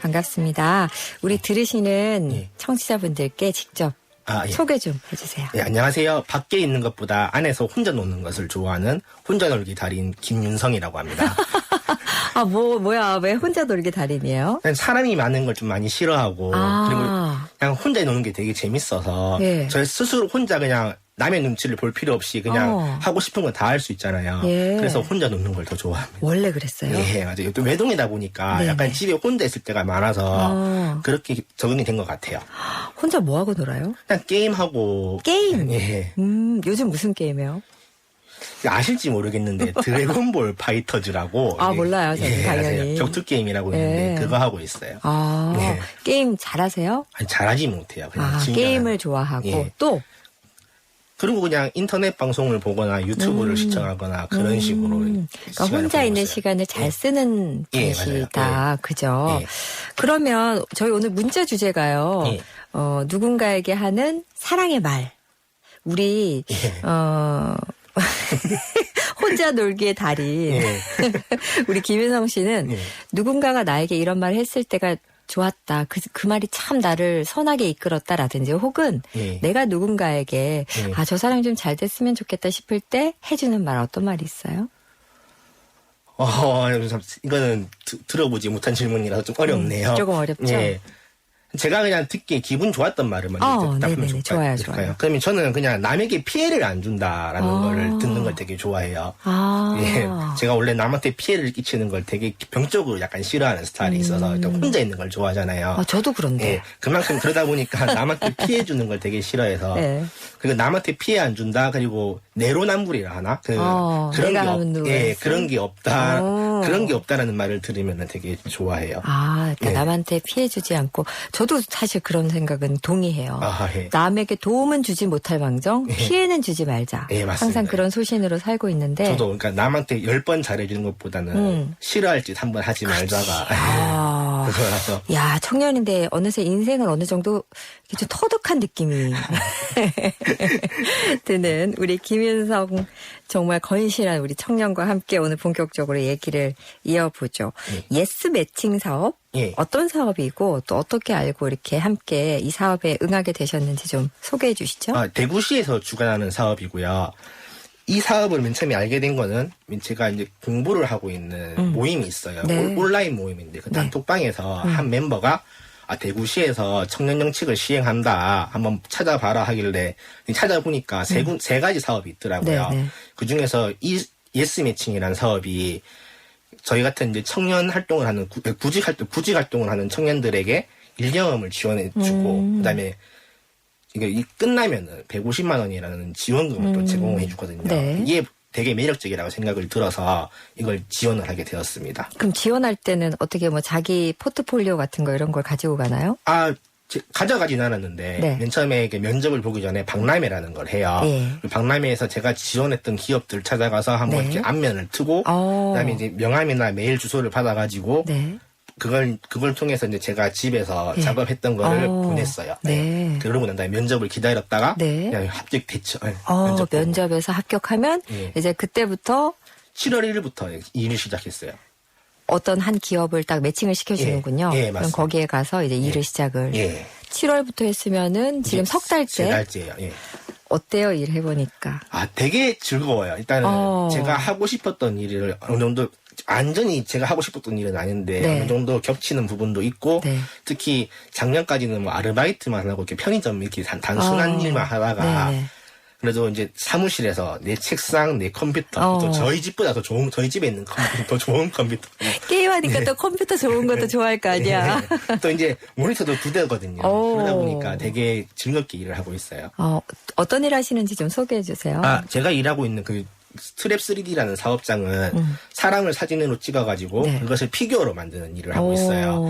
반갑습니다. 우리 들으시는 예. 청취자분들께 직접 아, 예. 소개 좀 해주세요. 예, 안녕하세요. 밖에 있는 것보다 안에서 혼자 노는 것을 좋아하는 혼자 놀기 달인 김윤성이라고 합니다. 아, 뭐, 뭐야. 왜 혼자 놀기 달인이에요? 사람이 많은 걸 좀 많이 싫어하고 아. 그리고 그냥 혼자 노는 게 되게 재밌어서 예. 저 스스로 혼자 그냥 남의 눈치를 볼 필요 없이 그냥 어. 하고 싶은 건 다 할 수 있잖아요. 예. 그래서 혼자 노는 걸 더 좋아합니다. 원래 그랬어요? 예, 맞아요. 또 외동이다 보니까 네네. 약간 집에 혼자 있을 때가 많아서 어. 그렇게 적응이 된 것 같아요. 혼자 뭐 하고 놀아요? 그냥 게임하고 게임? 예. 음, 요즘 무슨 게임이에요? 아실지 모르겠는데 드래곤볼 파이터즈라고 아, 예, 몰라요, 예, 당연히. 격투 게임이라고 있는데 예. 그거 하고 있어요. 아, 네. 게임 잘하세요? 아니, 잘하지 못해요. 그냥 아. 게임을 좋아하고. 예. 또, 그리고 그냥 인터넷 방송을 보거나 유튜브를 시청하거나 그런 식으로 음, 그러니까 시간을 혼자 있는 있어요. 시간을 잘 예. 쓰는 예, 분이시다. 맞아요. 그죠? 예. 그러면 저희 오늘 문자 주제가요. 예. 어, 누군가에게 하는 사랑의 말. 우리, 예. 어, 혼자 놀기의 달인. 예. 우리 김윤성 씨는 예. 누군가가 나에게 이런 말을 했을 때가 좋았다. 그, 그 말이 참 나를 선하게 이끌었다라든지 혹은 예. 내가 누군가에게 예. 아, 저 사람이 좀 잘 됐으면 좋겠다 싶을 때 해주는 말 어떤 말이 있어요? 어, 참, 이거는 드- 들어보지 못한 질문이라서 좀 어렵네요. 음, 조금 어렵죠? 예. 제가 그냥 듣기에 기분 좋았던 말을 먼저 어. 좋을까요? 좋아요? 좋아요. 그러면 저는 그냥 남에게 피해를 안 준다라는 아. 거를 듣는 걸 되게 좋아해요. 아. 예, 제가 원래 남한테 피해를 끼치는 걸 되게 병적으로 약간 싫어하는 스타일이 있어서 일단 혼자 있는 걸 좋아하잖아요. 음. 아, 저도 그런데. 예, 그만큼 그러다 보니까 남한테 피해 주는 걸 되게 싫어해서 네. 그리고 남한테 피해 안 준다 그리고 내로남불이라 하나 그 어, 그런 게 없, 예? 그런 게 없다 어. 그런 게 없다라는 말을 들으면 되게 좋아해요. 아, 그러니까 예. 남한테 피해 주지 않고 저도 사실 그런 생각은 동의해요. 아, 예. 남에게 도움은 주지 못할 망정 피해는 주지 말자. 예, 맞습니다. 항상 그런 소신으로 살고 있는데 저도 그러니까 남한테 열 번 잘해주는 것보다는 음. 싫어할 짓 한 번 하지 말자가 아. 그거라서 야, 청년인데 어느새 인생을 어느 정도 좀 터득한 느낌이 드는 우리 김윤성 정말 건실한 우리 청년과 함께 오늘 본격적으로 얘기를 이어보죠. 예스 매칭 사업 예. 어떤 사업이고 또 어떻게 알고 이렇게 함께 이 사업에 응하게 되셨는지 좀 소개해 주시죠. 아, 대구시에서 주관하는 사업이고요. 이 사업을 맨 처음에 알게 된 거는 제가 이제 공부를 하고 있는 모임이 있어요. 네. 올- 온라인 모임인데 그 네. 단톡방에서 한 멤버가 아, 대구시에서 청년 정책을 시행한다. 한번 찾아봐라 하길래 찾아보니까 세, 군- 세 가지 사업이 있더라고요. 네, 네. 그 중에서 이 예스 매칭이라는 사업이 저희 같은 이제 청년 활동을 하는 구- 구직 활동 구직 활동을 하는 청년들에게 일경험을 지원해 주고 음. 그다음에 이게 이 끝나면은 150만 원이라는 지원금을 또 제공해 주거든요. 네. 이게 되게 매력적이라고 생각을 들어서 이걸 지원을 하게 되었습니다. 그럼 지원할 때는 어떻게 뭐 자기 포트폴리오 같은 거 이런 걸 가지고 가나요? 아 제- 가져가진 않았는데 네. 맨 처음에 면접을 보기 전에 박람회라는 걸 해요. 예. 그 박람회에서 제가 지원했던 기업들 찾아가서 한번 네. 이렇게 안면을 트고 어. 그다음에 이제 명함이나 메일 주소를 받아가지고 네. 그걸 그걸 통해서 이제 제가 집에서 예. 작업했던 거를 어. 보냈어요. 네. 그러고 난 다음에 면접을 기다렸다가 네. 그냥 합격됐죠. 네, 어, 면접 보고. 면접에서 합격하면 예. 이제 그때부터 7월 1일부터 일을 시작했어요. 어떤 한 기업을 딱 매칭을 시켜주는군요. 예, 예, 그럼 맞습니다. 거기에 가서 이제 일을 시작을. 예. 7월부터 했으면은 지금 석세 달째 달째예요. 예. 어때요 일 해보니까? 아, 되게 즐거워요. 일단은 어. 제가 하고 싶었던 일을 어느 정도 완전히 제가 하고 싶었던 일은 아닌데 네. 어느 정도 겹치는 부분도 있고 네. 특히 작년까지는 뭐 아르바이트만 하고 이렇게 편의점 이렇게 단, 단순한 어. 일만 하다가 네네. 그래도 이제 사무실에서 내 책상, 내 컴퓨터, 어. 또 저희 집보다 더 좋은, 저희 집에 있는 컴퓨터, 더 좋은 컴퓨터. 게임하니까 또 컴퓨터 좋은 것도 좋아할 거 아니야. 네. 또 이제 모니터도 두 대거든요. 오. 그러다 보니까 되게 즐겁게 일을 하고 있어요. 어, 어떤 일 하시는지 좀 소개해 주세요. 아, 제가 일하고 있는 그 스트랩 3D라는 사업장은 음. 사람을 사진으로 찍어가지고 네. 그것을 피규어로 만드는 일을 하고 오. 있어요.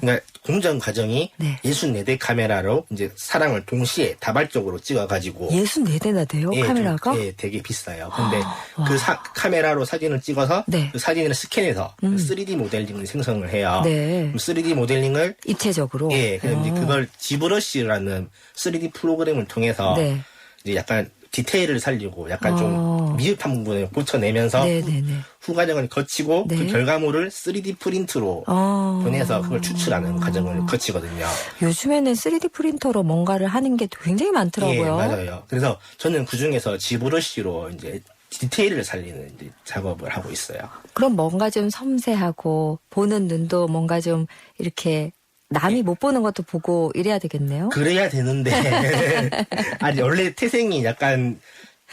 그러니까 공정 과정이 네. 64대 카메라로 이제 사람을 동시에 다발적으로 찍어가지고 64대나 돼요 예, 좀, 카메라가? 예, 되게 비싸요. 근데 와. 그 사- 카메라로 사진을 찍어서 네. 그 사진을 스캔해서 3D 모델링을 생성을 해요. 네. 그럼 3D 모델링을 입체적으로. 예, 그럼 이제 어. 그걸 지브러시라는 3D 프로그램을 통해서 네. 이제 약간 디테일을 살리고 약간 어. 좀 미흡한 부분을 고쳐내면서 네네네. 후 과정을 거치고 네. 그 결과물을 3D 프린트로 어. 보내서 그걸 추출하는 과정을 거치거든요. 요즘에는 3D 프린터로 뭔가를 하는 게 굉장히 많더라고요. 예, 맞아요. 그래서 저는 그 중에서 지브러쉬로 이제 디테일을 살리는 이제 작업을 하고 있어요. 그럼 뭔가 좀 섬세하고 보는 눈도 뭔가 좀 이렇게 남이 못 보는 것도 보고 이래야 되겠네요. 그래야 되는데 아니 원래 태생이 약간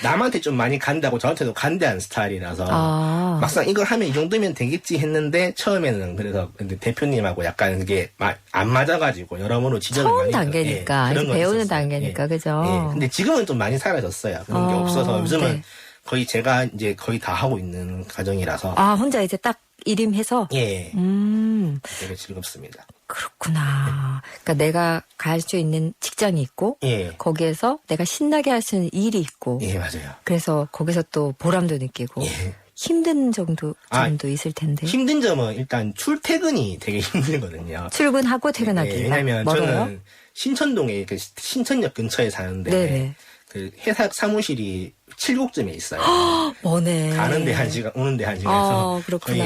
남한테 좀 많이 간다고 저한테도 간대한 스타일이라서 아. 막상 이걸 하면 이 정도면 되겠지 했는데 처음에는 그래서 근데 대표님하고 약간 그게 마- 안 맞아가지고 여러모로 지적을 처음 많이 단계니까, 예, 배우는 있었어요. 단계니까, 예. 그죠? 예. 근데 지금은 좀 많이 사라졌어요. 그런 게 어, 없어서 요즘은 네. 거의 제가 이제 거의 다 하고 있는 과정이라서 아, 혼자 이제 딱 일임해서? 예 음, 되게 즐겁습니다. 그렇구나. 그러니까 내가 갈 수 있는 직장이 있고, 예. 거기에서 내가 신나게 할 수 있는 일이 있고, 예, 맞아요. 그래서 거기서 또 보람도 느끼고, 예. 힘든 정도, 아, 점도 있을 텐데. 힘든 점은 일단 출퇴근이 되게 힘들거든요. 출근하고 퇴근하기가. 예, 왜냐면 멀어요? 저는 신천동에 그 신천역 근처에 사는데 네네. 그 회사 사무실이 칠곡점에 있어요. 머네. 가는데 한 시간, 오는데 한 시간에서 아, 그렇구나.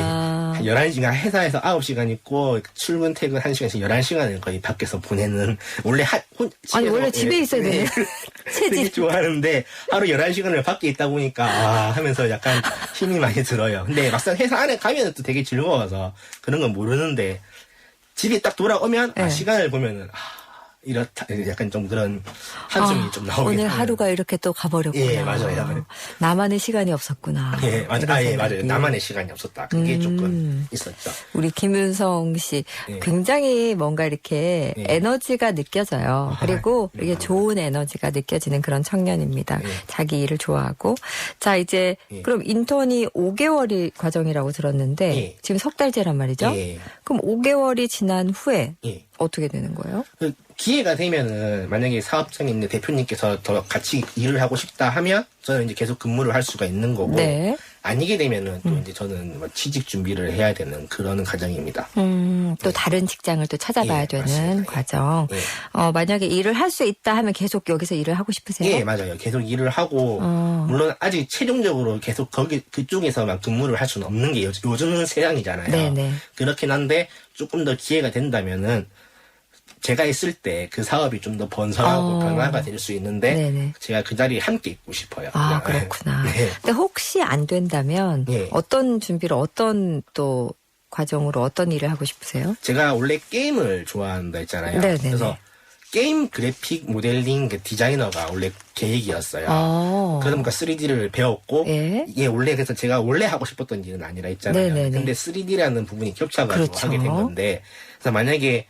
거의 한 11시간 회사에서 9시간 있고 출근 퇴근 1시간씩 11시간을 거의 밖에서 보내는 원래 하, 혼, 아니, 원래 집에 예, 있어야 네. 되게 체질. 좋아하는데 하루 11시간을 밖에 있다 보니까 아 하면서 약간 힘이 많이 들어요. 근데 막상 회사 안에 가면 또 되게 즐거워서 그런 건 모르는데 집에 딱 돌아오면 아, 네. 시간을 보면은 아 이렇다 약간 좀 그런 한숨이 아, 좀 나오게 오늘. 하루가 이렇게 또 가버렸구나. 예, 맞아요. 나만의 시간이 없었구나. 예 맞아 아, 예. 맞아요 나만의 시간이 없었다 그게 음. 조금 있었죠. 우리 김윤성 씨 예. 굉장히 뭔가 이렇게 예. 에너지가 느껴져요. 아, 그리고 예. 이게 좋은 에너지가 느껴지는 그런 청년입니다. 예. 자기 일을 좋아하고. 자, 이제 예. 그럼 인턴이 5개월이 과정이라고 들었는데 예. 지금 석 달째란 말이죠? 예. 그럼 5개월이 지난 후에 예. 어떻게 되는 거예요? 그 기회가 되면은 만약에 사업장에 있는 대표님께서 더 같이 일을 하고 싶다 하면 저는 이제 계속 근무를 할 수가 있는 거고 네. 아니게 되면은 또 이제 저는 뭐 취직 준비를 해야 되는 그런 과정입니다. 음, 또 다른 직장을 또 찾아봐야 예, 되는 맞습니다. 예. 과정. 예. 어, 만약에 일을 할 수 있다 하면 계속 여기서 일을 하고 싶으세요? 예, 맞아요. 계속 일을 하고 어. 물론 아직 최종적으로 계속 거기 그쪽에서만 근무를 할 수는 없는 게 요, 요즘은 세상이잖아요. 네네. 그렇긴 한데 조금 더 기회가 된다면은 제가 있을 때 그 사업이 좀 더 번성하고 어. 변화가 될 수 있는데 네네. 제가 그 자리에 함께 있고 싶어요. 아, 그냥. 그렇구나. 네. 근데 혹시 안 된다면 예. 어떤 준비를 어떤 또 과정으로 어떤 일을 하고 싶으세요? 제가 원래 게임을 좋아한다 했잖아요. 네네네. 그래서 게임 그래픽 모델링 그 디자이너가 원래 계획이었어요. 어. 그러다 보니까 3D를 배웠고 예. 이게 원래 그래서 제가 원래 하고 싶었던 일은 아니라 했잖아요. 네네네. 근데 3D라는 부분이 겹쳐가지고 그렇죠. 하게 된 건데 그래서 만약에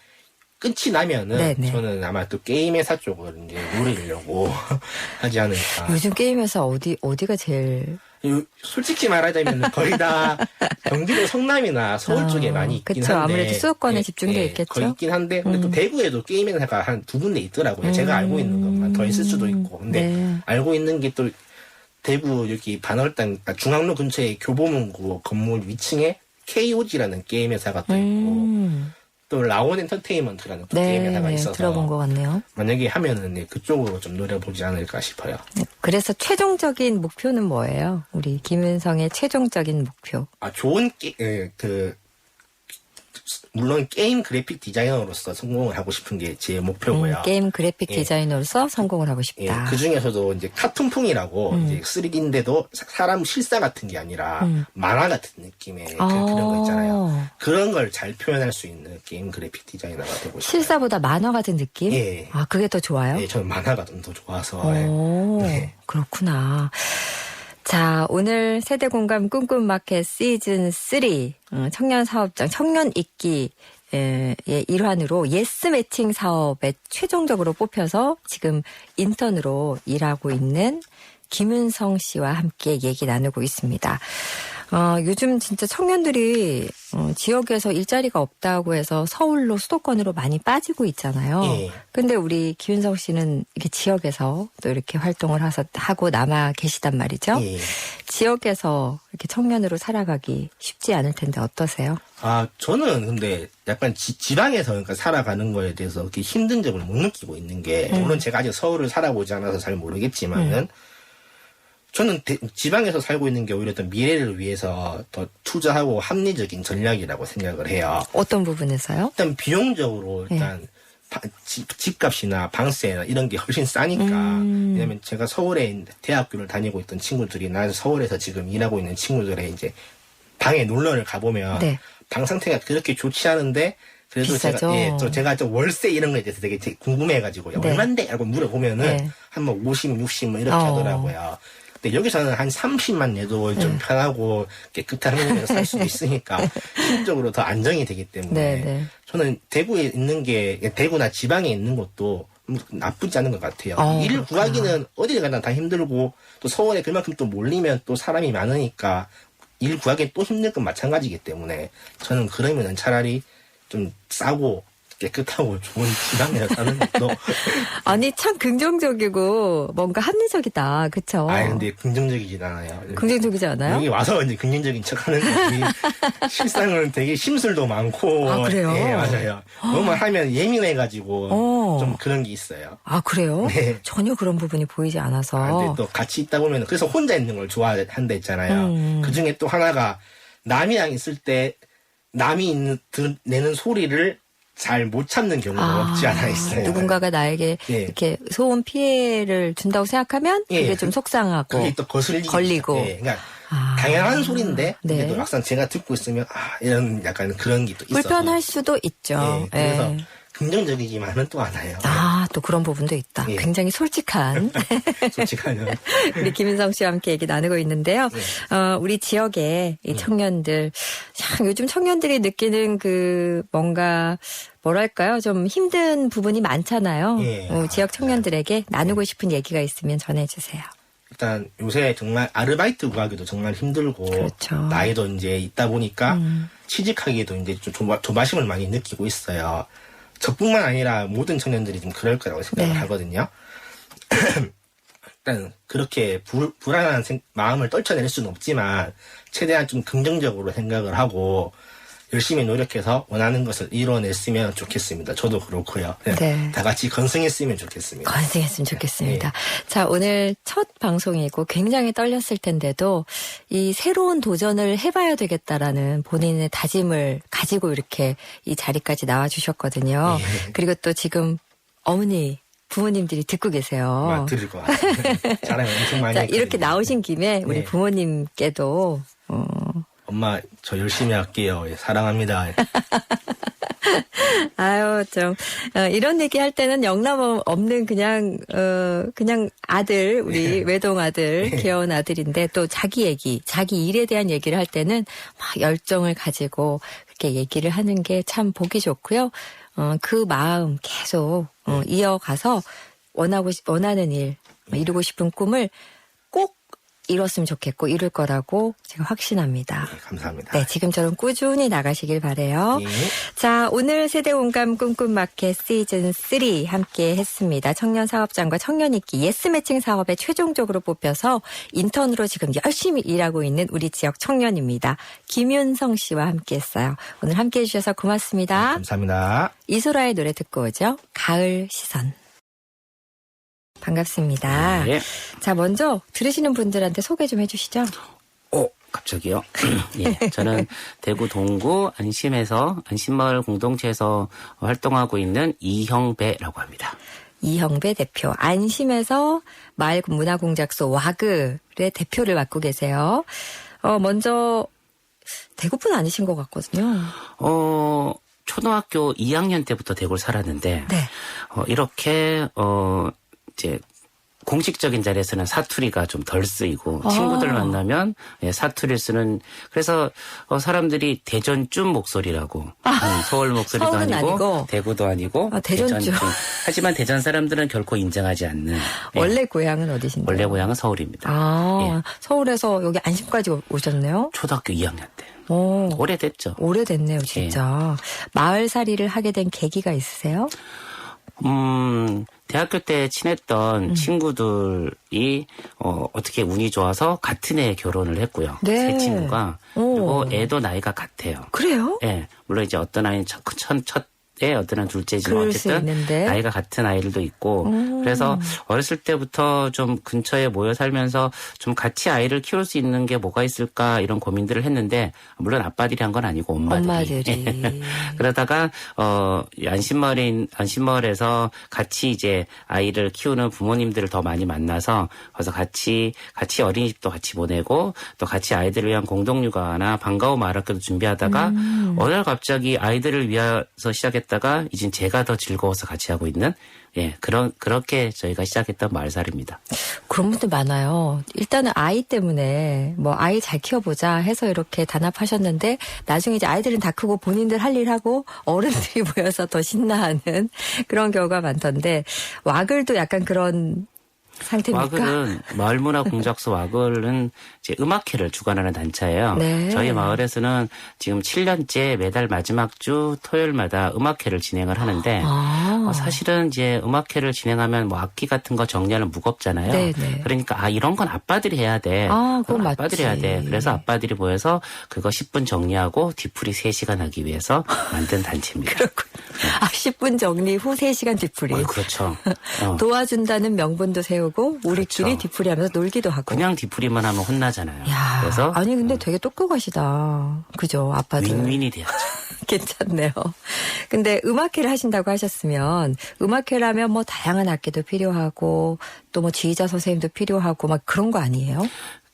끝이 나면은 네네. 저는 아마 또 게임 회사 쪽을 이제 노리려고 하지 않을까. 요즘 게임에서 어디 어디가 제일 요- 솔직히 말하자면 거의 다 경기도 성남이나 서울 아, 쪽에 많이 있긴 그쵸. 한데 아무래도 수도권에 집중돼 있겠죠? 거의 있긴 한데 근데 또 음. 대구에도 게임 회사가 한 두 군데 있더라고요. 제가 알고 있는 것만 더 있을 수도 있고 근데 네. 알고 있는 게 또 대구 여기 반월당 아, 중앙로 근처에 교보문고 건물 위층에 KOG라는 게임 회사가 또 있고 음. 또 라온 엔터테인먼트라는 또 네, 게임 회사가 네, 있어서 들어본 것 같네요. 만약에 하면은 네, 그쪽으로 좀 노려보지 않을까 싶어요. 그래서 최종적인 목표는 뭐예요? 우리 김은성의 최종적인 목표. 아 좋은 게, 예, 그 물론 게임 그래픽 디자이너로서 성공을 하고 싶은 게 제 목표고요. 음, 게임 그래픽 예. 디자이너로서 성공을 하고 예, 싶다. 그 중에서도 이제 카툰풍이라고 음. 이제 3D인데도 사람 실사 같은 게 아니라 음. 만화 같은 느낌의 그, 아. 그 런 거 있잖아요. 그런 걸 잘 표현할 수 있는 게임 그래픽 디자이너가 되고 싶어요. 실사보다 만화 같은 느낌? 예. 아, 그게 더 좋아요? 예, 저는 만화가 좀 더 좋아서 예. 오, 네. 그렇구나. 자, 오늘 세대 공감 꿈꿈 마켓 시즌 3 어, 청년 사업장 청년 있기 의 일환으로 예스 매칭 사업에 최종적으로 뽑혀서 지금 인턴으로 일하고 있는 김은성 씨와 함께 얘기 나누고 있습니다. 어, 요즘 진짜 청년들이 어, 지역에서 일자리가 없다고 해서 서울로 수도권으로 많이 빠지고 있잖아요. 예. 근데 우리 김윤성 씨는 이렇게 지역에서 또 이렇게 활동을 하서 하고 남아 계시단 말이죠. 예. 지역에서 이렇게 청년으로 살아가기 쉽지 않을 텐데 어떠세요? 아, 저는 근데 약간 지, 지방에서 그러니까 살아가는 거에 대해서 그렇게 힘든 점을 못 느끼고 있는 게, 음. 물론 제가 아직 서울을 살아보지 않아서 잘 모르겠지만은, 저는 대- 지방에서 살고 있는 게 오히려 더 미래를 위해서 더 투자하고 합리적인 전략이라고 생각을 해요. 어떤 부분에서요? 일단 비용적으로 일단 바- 집, 집값이나 방세나 이런 게 훨씬 싸니까 음. 왜냐면 제가 서울에 대학교를 다니고 있던 친구들이나 서울에서 지금 일하고 있는 친구들의 이제 방에 놀러를 가보면 네. 방 상태가 그렇게 좋지 않은데 그래도 비싸죠. 제가 예, 또 제가 좀 월세 이런 거에 대해서 되게 궁금해가지고 야, 네. 얼마인데? 라고 물어보면은 네. 한뭐 50, 60 뭐 이렇게 어. 하더라고요. 근데 여기서는 한 30만 내도 좀 네. 편하고 깨끗한 환경에서 살 수도 있으니까 심적으로 더 안정이 되기 때문에 네, 네. 저는 대구에 있는 게 대구나 지방에 있는 것도 나쁘지 않은 것 같아요. 어, 그렇구나. 구하기는 어디를 가나 다 힘들고 또 서울에 그만큼 또 몰리면 또 사람이 많으니까 일 구하기 또 힘들 건 마찬가지이기 때문에 저는 그러면은 차라리 좀 싸고 깨끗하고 좋은 지방에 사는 것도 아니 참 긍정적이고 뭔가 합리적이다. 그쵸? 아 근데 긍정적이진 않아요. 긍정적이지 않아요? 여기 와서 이제 긍정적인 척하는 거지. 실상은 되게 심술도 많고. 아, 그래요? 예, 맞아요. 뭐만 하면 예민해가지고 어. 좀 그런 게 있어요. 아 그래요? 네. 전혀 그런 부분이 보이지 않아서. 아, 근데 또 같이 있다 보면 그래서 혼자 있는 걸 좋아한다 했잖아요. 음. 그 중에 또 하나가 남이랑 있을 때 남이 있는, 들, 내는 소리를 잘못 참는 경우가 아, 없지 않아 있어요. 누군가가 나에게 예. 이렇게 소음 피해를 준다고 생각하면 예. 그게 좀 속상하고 그게 또 거슬리기 걸리고. 예, 그러니까 아. 당연한 소리인데 네. 또 막상 제가 듣고 있으면 아 이런 약간 그런 게 또 있어서 불편할 수도 있죠. 예, 그래서 예. 긍정적이지만은 또 않아요. 아, 또 그런 부분도 있다. 예. 굉장히 솔직한 솔직하면 우리 김인성 씨와 함께 얘기 나누고 있는데요. 네. 어, 우리 지역의 이 청년들, 참 요즘 청년들이 느끼는 그 뭔가 뭐랄까요? 좀 힘든 부분이 많잖아요. 예. 어, 지역 청년들에게 나누고 싶은 얘기가 있으면 전해주세요. 일단 요새 정말 아르바이트 구하기도 정말 힘들고 그렇죠. 나이도 이제 있다 보니까 음. 취직하기도 이제 좀 조바, 조바심을 많이 느끼고 있어요. 저뿐만 아니라 모든 청년들이 좀 그럴 거라고 생각을 네. 하거든요. 일단 그렇게 불, 불안한 생- 마음을 떨쳐낼 수는 없지만 최대한 좀 긍정적으로 생각을 하고 열심히 노력해서 원하는 것을 이뤄냈으면 좋겠습니다. 저도 그렇고요. 네. 네. 다 같이 건승했으면 좋겠습니다. 건승했으면 좋겠습니다. 예. 자, 오늘 첫 방송이고 굉장히 떨렸을 텐데도 이 새로운 도전을 해봐야 되겠다라는 본인의 다짐을 가지고 이렇게 이 자리까지 나와주셨거든요. 예. 그리고 또 지금 어머니, 부모님들이 듣고 계세요. 막 들을 것 같아요. 자랑 엄청 많이 자. 이렇게 나오신 김에 우리 네. 부모님께도 어, 엄마 저 열심히 할게요. 예, 사랑합니다. 아유, 좀, 어, 이런 얘기 할 때는 영남 없는 그냥, 어, 그냥 아들, 우리 외동 아들, 귀여운 아들인데 또 자기 얘기, 자기 일에 대한 얘기를 할 때는 막 열정을 가지고 그렇게 얘기를 하는 게 참 보기 좋고요. 어, 그 마음 계속, 어, 이어가서 원하고, 싶- 원하는 일, 이루고 싶은 꿈을 꼭 이뤘으면 좋겠고, 이룰 거라고 제가 확신합니다. 네, 감사합니다. 네, 지금처럼 꾸준히 나가시길 바래요. 예. 자, 오늘 세대 공감 꿈꿈 마켓 시즌 3 함께 했습니다. 청년 사업장과 청년 있기 예스 매칭 사업에 최종적으로 뽑혀서 인턴으로 지금 열심히 일하고 있는 우리 지역 청년입니다. 김윤성 씨와 함께 했어요. 오늘 함께 해 주셔서 고맙습니다. 감사합니다. 이소라의 노래 듣고 오죠. 가을 시선. 반갑습니다. 예. 자, 먼저 들으시는 분들한테 소개 좀 해주시죠. 오, 갑자기요? 예. 저는 대구 동구 안심에서 안심마을 공동체에서 활동하고 있는 이형배라고 합니다. 이형배 대표 안심에서 마을 문화공작소 와그의 대표를 맡고 계세요. 어 먼저 대구분 아니신 것 같거든요. 어, 초등학교 2학년 때부터 대구를 살았는데, 네. 어, 이렇게, 어, 이제, 공식적인 자리에서는 사투리가 좀 덜 쓰이고 아. 친구들 만나면 예, 사투리를 쓰는 그래서 어, 사람들이 대전쯤 목소리라고 음, 서울 목소리도 아. 아니고, 아니고. 대구도 아니고 아, 대전쯤. 하지만 대전 사람들은 결코 인정하지 않는 예, 원래 고향은 어디신데요? 원래 고향은 서울입니다. 아 예. 서울에서 여기 안심까지 오- 오셨네요. 초등학교 2학년 때 오 오래됐죠. 오래됐네요, 진짜. 마을살이를 하게 된 계기가 있으세요? 음, 대학교 때 음. 친했던 친구들이 어, 어떻게 운이 좋아서 같은 해에 결혼을 했고요. 네. 세 친구가 오. 그리고 애도 나이가 같아요. 그래요? 예, 물론 이제 어떤 아이는 첫, 첫, 첫 때 어떤 한 둘째지만 어쨌든. 나이가 같은 아이들도 있고 음. 그래서 어렸을 때부터 좀 근처에 모여 살면서 좀 같이 아이를 키울 수 있는 게 뭐가 있을까 이런 고민들을 했는데 물론 아빠들이 한 건 아니고 엄마들이. 엄마들이. 그러다가 어 안심마을인 안심마을에서 같이 이제 아이를 키우는 부모님들을 더 많이 만나서 그래서 같이 같이 어린이집도 같이 보내고 또 같이 아이들을 위한 공동육아나 방과후 말학교도 준비하다가 음. 어느 날 갑자기 아이들을 위해서 시작했 다가 이젠 제가 더 즐거워서 같이 하고 있는 예 그런 그렇게 저희가 시작했던 마을살입니다. 그런 분들 많아요. 일단은 아이 때문에 뭐 아이 잘 키워보자 해서 이렇게 단합하셨는데 나중에 이제 아이들은 다 크고 본인들 할 일 하고 어른들이 모여서 더 신나하는 그런 경우가 많던데 와글도 약간 그런 상태입니까? 와글은 마을문화공작소 와글은 이제 음악회를 주관하는 단체예요. 네. 저희 마을에서는 지금 7년째 매달 마지막 주 토요일마다 음악회를 진행을 하는데 아. 어, 사실은 이제 음악회를 진행하면 뭐 악기 같은 거 정리하면 무겁잖아요. 네네. 그러니까 아 이런 건 아빠들이 해야 돼. 아, 그건 아빠들이 해야. 돼. 그래서 아빠들이 모여서 그거 10분 정리하고 뒤풀이 3시간 하기 위해서 만든 단체입니다. 아, 10분 정리 후 3시간 뒤풀이. 어, 그렇죠. 어. 도와준다는 명분도 세우고 우리끼리 그렇죠. 뒤풀이 하면서 놀기도 하고. 그냥 뒤풀이만 하면 혼나잖아요. 야, 그래서 아니 근데 되게 똑똑하시다. 그죠, 아빠들. 윈윈이 돼야죠. 괜찮네요. 근데 음악회를 하신다고 하셨으면 음악회라면 뭐 다양한 악기도 필요하고 또 뭐 지휘자 선생님도 필요하고 막 그런 거 아니에요?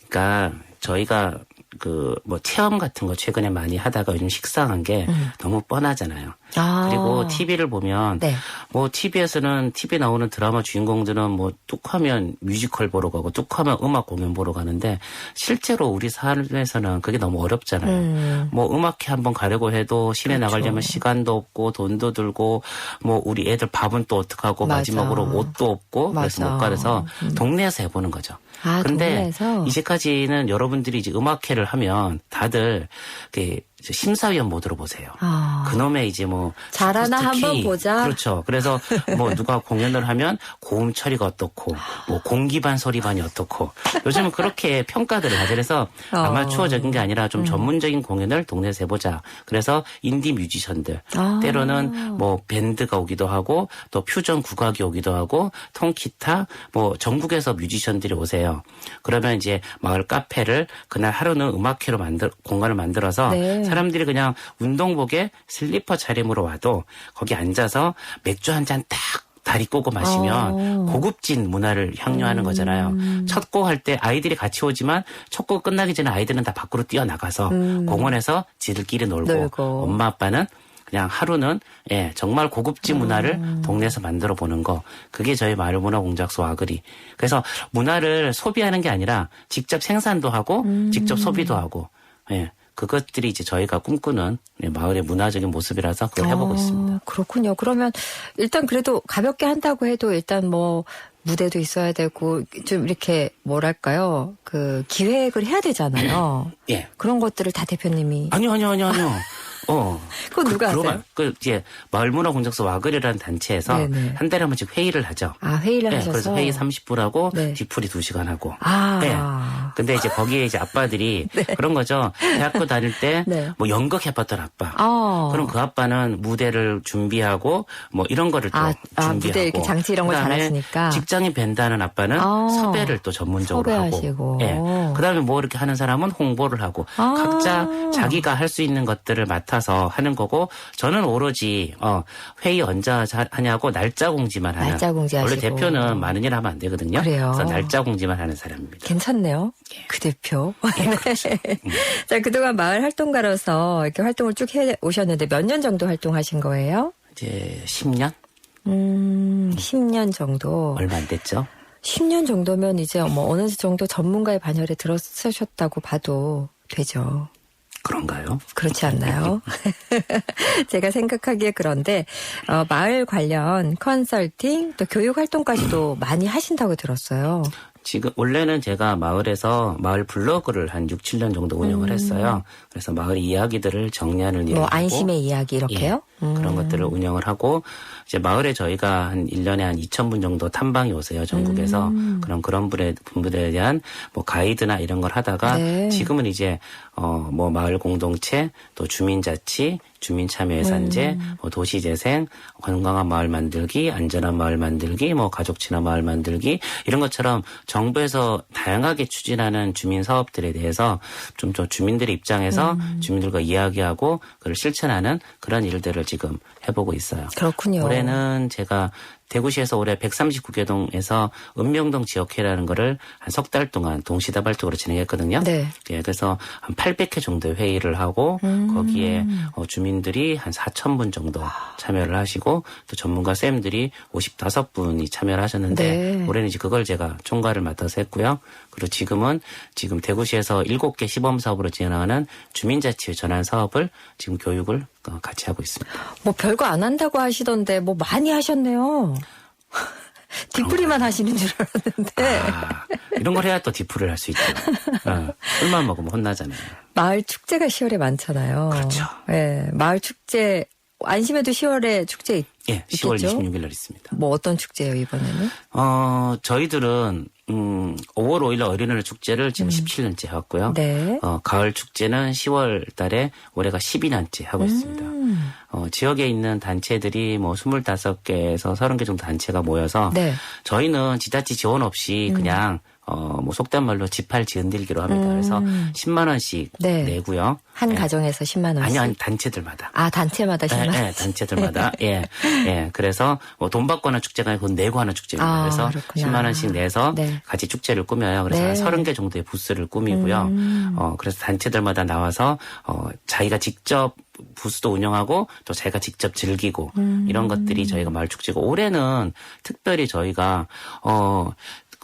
그러니까 저희가 그 뭐 체험 같은 거 최근에 많이 하다가 요즘 식상한 게 너무 뻔하잖아요. 음. 아. 그리고 TV를 보면 네. 뭐 TV에서는 TV 나오는 드라마 주인공들은 뭐 뚝하면 뮤지컬 보러 가고 뚝하면 음악 공연 보러 가는데 실제로 우리 삶에서는 그게 너무 어렵잖아요. 음. 뭐 음악회 한번 가려고 해도 시내 그렇죠. 나가려면 시간도 없고 돈도 들고 뭐 우리 애들 밥은 또 어떡하고 맞아. 마지막으로 옷도 없고 그래서 맞아. 음. 못 가서 동네에서 해보는 거죠. 아, 근데 동네에서? 이제까지는 여러분들이 이제 음악회를 하면 다들 그 심사위원 모드로 보세요. 아. 그놈의 이제 뭐 잘하나 한번 보자. 그렇죠. 그래서 뭐 누가 공연을 하면 고음 처리가 어떻고 뭐 공기 반 소리 반이 어떻고 요즘은 그렇게 평가들을 하죠. 그래서 어. 음. 아마추어적인 게 아니라 좀 전문적인 공연을 동네에서 해보자. 그래서 인디 뮤지션들 아. 때로는 뭐 밴드가 오기도 하고 또 퓨전 국악이 오기도 하고 통기타 뭐 전국에서 뮤지션들이 오세요. 그러면 이제 마을 카페를 그날 하루는 음악회로 만들 공간을 만들어서 네. 사람들이 그냥 운동복에 슬리퍼 차림으로 와도 거기 앉아서 맥주 한 잔 딱 다리 꼬고 마시면 어. 고급진 문화를 향유하는 거잖아요. 음. 첫곡 할 때 아이들이 같이 오지만 첫 곡 끝나기 전에 아이들은 다 밖으로 뛰어나가서 공원에서 지들끼리 놀고, 음. 놀고. 엄마 아빠는 그냥 하루는 예 정말 고급진 문화를 음. 동네에서 만들어 보는 거 그게 저희 마을 문화 공작소 아그리 그래서 문화를 소비하는 게 아니라 직접 생산도 하고 음. 직접 소비도 하고 예 그것들이 이제 저희가 꿈꾸는 예, 마을의 문화적인 모습이라서 그걸 해보고 아, 있습니다. 그렇군요. 그러면 일단 그래도 가볍게 한다고 해도 일단 뭐 무대도 있어야 되고 좀 이렇게 뭐랄까요? 그 기획을 해야 되잖아요. 예 그런 것들을 다 대표님이 아니요 아니요 아니요 아니요 어 그건 누가 그러면 하세요? 그 이제 마을 문화 공작소 와글이라는 단체에서 네네. 한 달에 한 번씩 회의를 하죠. 아 회의를 네, 하셔서 그래서 회의 30분 하고 네. 뒤풀이 2시간 하고. 아. 네. 근데 이제 거기에 이제 아빠들이 그런 거죠. 대학교 다닐 때 뭐 네. 연극 해봤던 아빠. 아. 그럼 그 아빠는 무대를 준비하고 뭐 이런 거를 또 아, 아, 준비하고. 무대 이렇게 장치 이런 걸 잘하시니까. 직장인 밴드하는 아빠는 아. 섭외를 또 전문적으로. 하고. 예. 그다음에 뭐 이렇게 하는 사람은 홍보를 하고. 아. 각자 자기가 할 수 있는 것들을 맡아 서 하는 거고 저는 오로지 어 회의 언제 자- 하냐고 날짜 공지만 하는. 날짜 공지하시고. 원래 대표는 많은 일 하면 안 되거든요. 그래요. 래서 날짜 공지만 하는 사람입니다. 괜찮네요. 그 대표. 네. 자, 그동안 마을 활동가로서 이렇게 활동을 쭉 해 오셨는데 몇 년 정도 활동하신 거예요? 이제 10년 음, 10년 정도. 얼마 안 됐죠. 10년 정도면 이제 뭐 어느 정도 전문가의 반열에 들어서셨다고 봐도 되죠. 그런가요? 그렇지 않나요? 제가 생각하기에 그런데 어, 마을 관련 컨설팅 또 교육 활동까지도 많이 하신다고 들었어요. 지금 원래는 제가 마을에서 마을 블로그를 한 6, 7년 정도 운영을 했어요. 그래서 마을 이야기들을 정리하는 일을 뭐 안심의 이야기 이렇게요? 음. 예, 그런 것들을 운영을 하고 이제 마을에 저희가 한 1년에 한 2,000분 정도 탐방이 오세요. 전국에서. 음. 그럼 그런 분의 분들에 대한 뭐 가이드나 이런 걸 하다가 네. 지금은 이제 어 뭐 마을 공동체 또 주민자치 주민참여예산제, 음. 뭐 도시재생, 건강한 마을 만들기, 안전한 마을 만들기, 뭐 가족 친화 마을 만들기 이런 것처럼 정부에서 다양하게 추진하는 주민 사업들에 대해서 좀더 주민들의 입장에서 음. 주민들과 이야기하고 그걸 실천하는 그런 일들을 지금 해보고 있어요. 그렇군요. 올해는 제가 대구시에서 올해 139개 동에서 읍명동 지역회라는 거를 한 석 달 동안 동시다발적으로 진행했거든요. 네. 예, 그래서 한 800회 정도의 회의를 하고 음. 거기에 어, 주민들이 한 4,000분 정도 참여를 하시고 또 전문가 쌤들이 55분이 참여를 하셨는데 네. 올해는 이제 그걸 제가 총괄을 맡아서 했고요. 그리고 지금은 지금 대구시에서 7개 시범 사업으로 진행하는 주민자치 전환 사업을 지금 교육을 어, 같이 하고 있습니다. 뭐 별거 안 한다고 하시던데 뭐 많이 하셨네요. 뒷부리만 하시는 줄 알았는데 아, 이런 걸 해야 또 디프를 할 수 있죠. 어, 술만 먹으면 혼나잖아요. 마을 축제가 10월에 많잖아요. 그렇죠. 예, 마을 축제 안심에도 10월에 축제 있, 예, 10월 있겠죠? 26일 날 있습니다. 뭐 어떤 축제예요 이번에는? 어, 저희들은 음, 5월 5일 날 어린이날 축제를 지금 17년째 해왔고요. 음. 네. 어, 가을 축제는 10월 달에 올해가 12년째 하고 있습니다. 음. 어, 지역에 있는 단체들이 뭐 25개에서 30개 정도 단체가 모여서 네. 저희는 지자체 지원 없이 그냥 어, 뭐 속된 말로 지팔 지은들기로 합니다. 그래서 10만 원씩 음. 네. 내고요. 한 예. 가정에서 10만 원씩. 아니요, 아니 단체들마다. 아 단체마다 10만 원. 예, 예, 단체들마다 예, 예. 그래서 뭐 돈 받고 하는 축제가 아니고 돈 내고 하는 축제입니다. 아, 그래서 그렇구나. 10만 원씩 내서 네. 같이 축제를 꾸며요. 그래서 네. 한 30개 정도의 부스를 꾸미고요. 음. 어, 그래서 단체들마다 나와서 어, 자기가 직접 부스도 운영하고 또 자기가 직접 즐기고 음. 이런 것들이 저희가 마을 축제고 올해는 특별히 저희가 어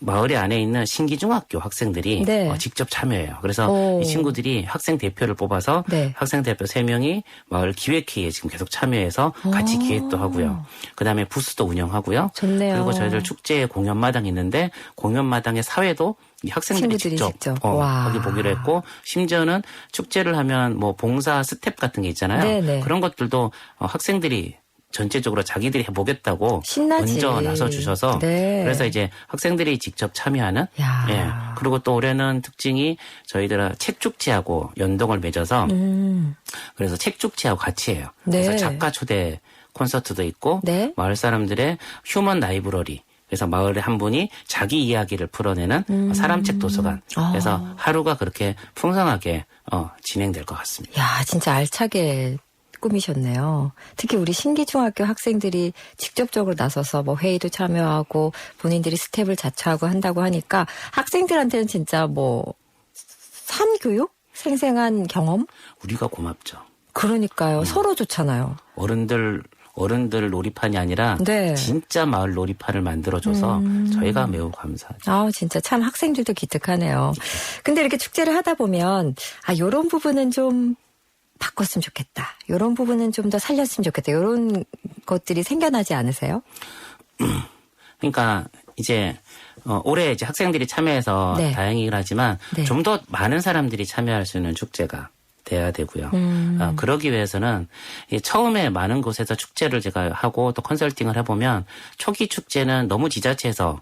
마을에 안에 있는 신기중학교 학생들이 네. 어, 직접 참여해요. 그래서 오. 이 친구들이 학생 대표를 뽑아서 네. 학생 대표 3명이 마을 기획회의에 지금 계속 참여해서 같이 오. 기획도 하고요. 그다음에 부스도 운영하고요. 좋네요. 그리고 저희들 축제 공연마당이 있는데 공연마당의 사회도 이 학생들이 직접, 직접. 어, 와. 거기 보기로 했고 심지어는 축제를 하면 뭐 봉사 스텝 같은 게 있잖아요. 네네. 그런 것들도 어, 학생들이 전체적으로 자기들이 해보겠다고 신나지. 먼저 나서 주셔서 네. 그래서 이제 학생들이 직접 참여하는 야. 예 그리고 또 올해는 특징이 저희들 책 축제하고 연동을 맺어서 음. 그래서 책 축제하고 같이 해요. 네. 그래서 작가 초대 콘서트도 있고 네. 마을 사람들의 휴먼 라이브러리 그래서 마을에 한 분이 자기 이야기를 풀어내는 사람책 도서관. 음. 아. 그래서 하루가 그렇게 풍성하게 어, 진행될 것 같습니다. 야, 진짜 알차게 꾸미셨네요. 특히 우리 신기중학교 학생들이 직접적으로 나서서 뭐 회의도 참여하고 본인들이 스텝을 자처하고 한다고 하니까 학생들한테는 진짜 뭐 산교육? 생생한 경험? 우리가 고맙죠. 그러니까요. 서로 좋잖아요. 어른들 어른들 놀이판이 아니라 네. 진짜 마을 놀이판을 만들어줘서 저희가 매우 감사하죠. 아, 진짜 참 학생들도 기특하네요. 근데 이렇게 축제를 하다 보면 아, 요런 부분은 좀 바꿨으면 좋겠다. 요런 부분은 좀 더 살렸으면 좋겠다. 요런 것들이 생겨나지 않으세요? 그러니까 이제 어, 올해 이제 학생들이 참여해서 네. 다행이긴 하지만 네. 좀더 많은 사람들이 참여할 수 있는 축제가 돼야 되고요. 음. 어, 그러기 위해서는 이 처음에 많은 곳에서 축제를 제가 하고 또 컨설팅을 해보면 초기 축제는 너무 지자체에서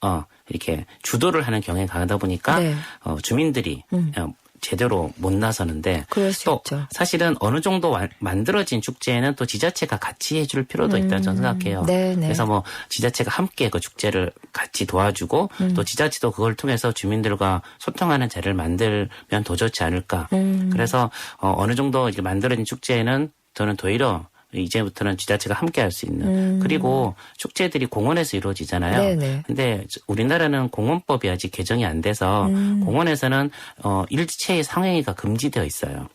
어, 이렇게 주도를 하는 경향이 강하다 보니까 네. 어, 주민들이 어, 제대로 못 나서는데 또 있죠. 사실은 어느 정도 와- 만들어진 축제에는 또 지자체가 같이 해줄 필요도 있다는 저는 생각해요. 음. 네네. 그래서 뭐 지자체가 함께 그 축제를 같이 도와주고 음. 또 지자체도 그걸 통해서 주민들과 소통하는 자리를 만들면 더 좋지 않을까. 음. 그래서 어, 어느 정도 이렇게 만들어진 축제에는 저는 도리어 이제부터는 지자체가 함께 할 수 있는 그리고 축제들이 공원에서 이루어지잖아요. 음. 네네. 근데 저- 우리나라는 공원법이 아직 개정이 안 돼서 음. 공원에서는 어 일체의 상행위가 금지되어 있어요.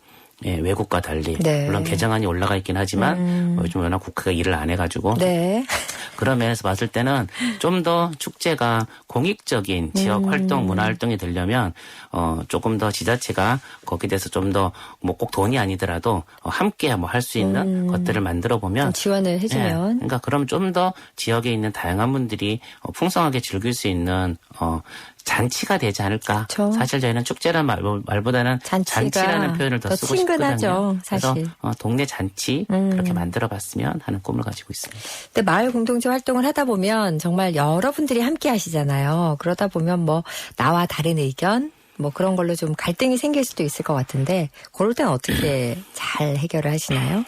예, 외국과 달리 네. 물론 개정안이 올라가 있긴 하지만 음. 어, 요즘 워낙 국회가 일을 안 해가지고 네. 그런 면에서 봤을 때는 좀 더 축제가 공익적인 지역 음. 활동, 문화 활동이 되려면 어 조금 더 지자체가 거기에 대해서 좀 더 뭐 꼭 돈이 아니더라도 어, 함께 뭐 할 수 있는 것들을 만들어 보면 좀 지원을 예, 해주면. 그러니까 그럼 좀 더 지역에 있는 다양한 분들이 어, 풍성하게 즐길 수 있는 어 잔치가 되지 않을까. 그쵸. 사실 저희는 축제란 말, 말보다는 잔치가 라는 표현을 더, 더 쓰고 친근하죠, 싶거든요. 사실. 그래서 어, 동네 잔치 음. 그렇게 만들어봤으면 하는 꿈을 가지고 있습니다. 근데 마을 공동체 활동을 하다 보면 정말 여러분들이 함께 하시잖아요. 그러다 보면 뭐 나와 다른 의견 뭐 그런 걸로 좀 갈등이 생길 수도 있을 것 같은데 그럴 때는 어떻게 잘 해결을 하시나요?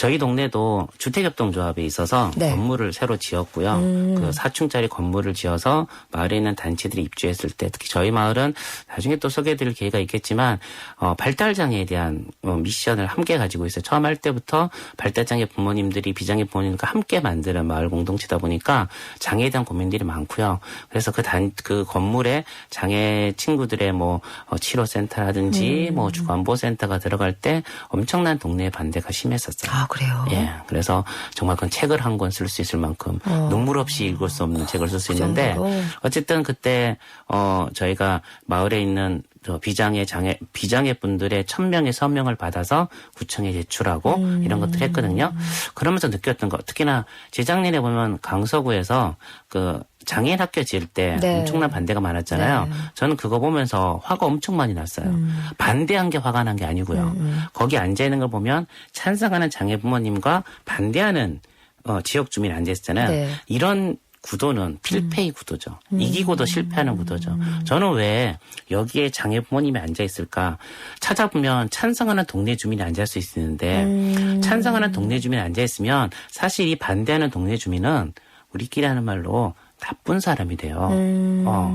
저희 동네도 주택협동조합에 있어서 네. 건물을 새로 지었고요. 음. 그 4층짜리 건물을 지어서 마을에 있는 단체들이 입주했을 때 특히 저희 마을은 나중에 또 소개해드릴 기회가 있겠지만 어, 발달장애에 대한 어, 미션을 함께 가지고 있어요. 처음 할 때부터 발달장애 부모님들이 비장애 부모님과 함께 만드는 마을 공동체다 보니까 장애에 대한 고민들이 많고요. 그래서 그 단 그 건물에 장애 친구들의 뭐 어, 치료센터라든지 음. 뭐 주거안보센터가 들어갈 때 엄청난 동네의 반대가 심했었어요. 아 그래요. 예, 그래서 정말 그 책을 한 권 쓸 수 있을 만큼 어. 눈물 없이 읽을 수 없는 책을 쓸수그 있는데 정도로? 어쨌든 그때 어 저희가 마을에 있는 저 비장애 장애 비장애 분들의 천 명의 서명을 받아서 구청에 제출하고 음. 이런 것들 했거든요. 그러면서 느꼈던 거 특히나 재작년에 보면 강서구에서 그 장애인 학교 지을 때 네. 엄청난 반대가 많았잖아요. 네. 저는 그거 보면서 화가 엄청 많이 났어요. 음. 반대한 게 화가 난 게 아니고요. 거기 앉아 있는 걸 보면 찬성하는 장애 부모님과 반대하는 어, 지역 주민이 앉아 있잖아요. 네. 이런 구도는 필패의 구도죠. 이기고도 실패하는 구도죠. 저는 왜 여기에 장애 부모님이 앉아 있을까? 찾아보면 찬성하는 동네 주민이 앉을 수 있는데 음. 찬성하는 동네 주민이 앉아 있으면 사실 이 반대하는 동네 주민은 우리끼리 하는 말로 나쁜 사람이 돼요. 음. 어.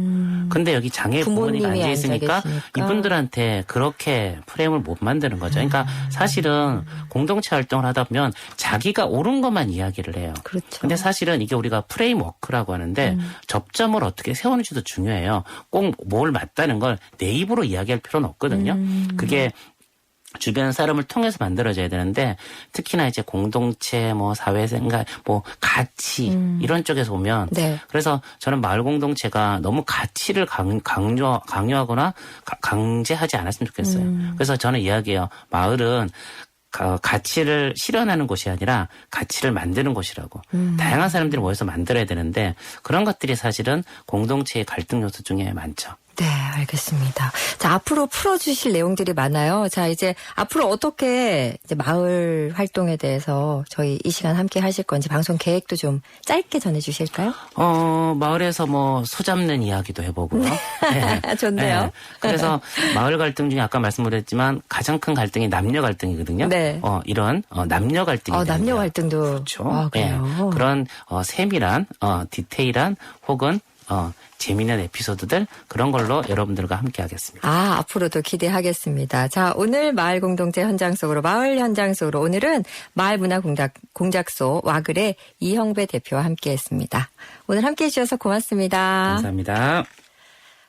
근데 여기 장애 부모님이 부모님이 앉아 있으니까 계시니까. 이분들한테 그렇게 프레임을 못 만드는 거죠. 그러니까 음. 사실은 공동체 활동을 하다 보면 자기가 옳은 것만 이야기를 해요. 그렇죠. 근데 사실은 이게 우리가 프레임 워크라고 하는데 음. 접점을 어떻게 세우는지도 중요해요. 꼭 뭘 맞다는 걸 내 입으로 이야기할 필요는 없거든요. 음. 그게 주변 사람을 통해서 만들어져야 되는데 특히나 이제 공동체 뭐 사회생활 뭐 가치 이런 쪽에서 보면 음. 네. 그래서 저는 마을 공동체가 너무 가치를 강, 강조 강요하거나 가- 강제하지 않았으면 좋겠어요. 음. 그래서 저는 이야기해요. 마을은 가- 가치를 실현하는 곳이 아니라 가치를 만드는 곳이라고. 음. 다양한 사람들이 모여서 만들어야 되는데 그런 것들이 사실은 공동체의 갈등 요소 중에 많죠. 네, 알겠습니다. 자, 앞으로 풀어주실 내용들이 많아요. 자, 이제 앞으로 어떻게 이제 마을 활동에 대해서 저희 이 시간 함께 하실 건지 방송 계획도 좀 짧게 전해주실까요? 어, 마을에서 뭐 소 잡는 이야기도 해보고요. 네. 좋네요. 네. 그래서 마을 갈등 중에 아까 말씀드렸지만 가장 큰 갈등이 남녀 갈등이거든요. 네. 어, 이런 어, 남녀 갈등이 어, 남녀. 갈등도. 그렇죠. 아, 그래요. 예. 그런 어, 세밀한 어, 디테일한 혹은 어, 재미난 에피소드들 그런 걸로 여러분들과 함께 하겠습니다. 아, 앞으로도 기대하겠습니다. 자, 오늘 마을 공동체 현장 속으로, 마을 현장 속으로 오늘은 마을 문화 공작, 공작소 와글의 이형배 대표와 함께 했습니다. 오늘 함께 해 주셔서 고맙습니다. 감사합니다.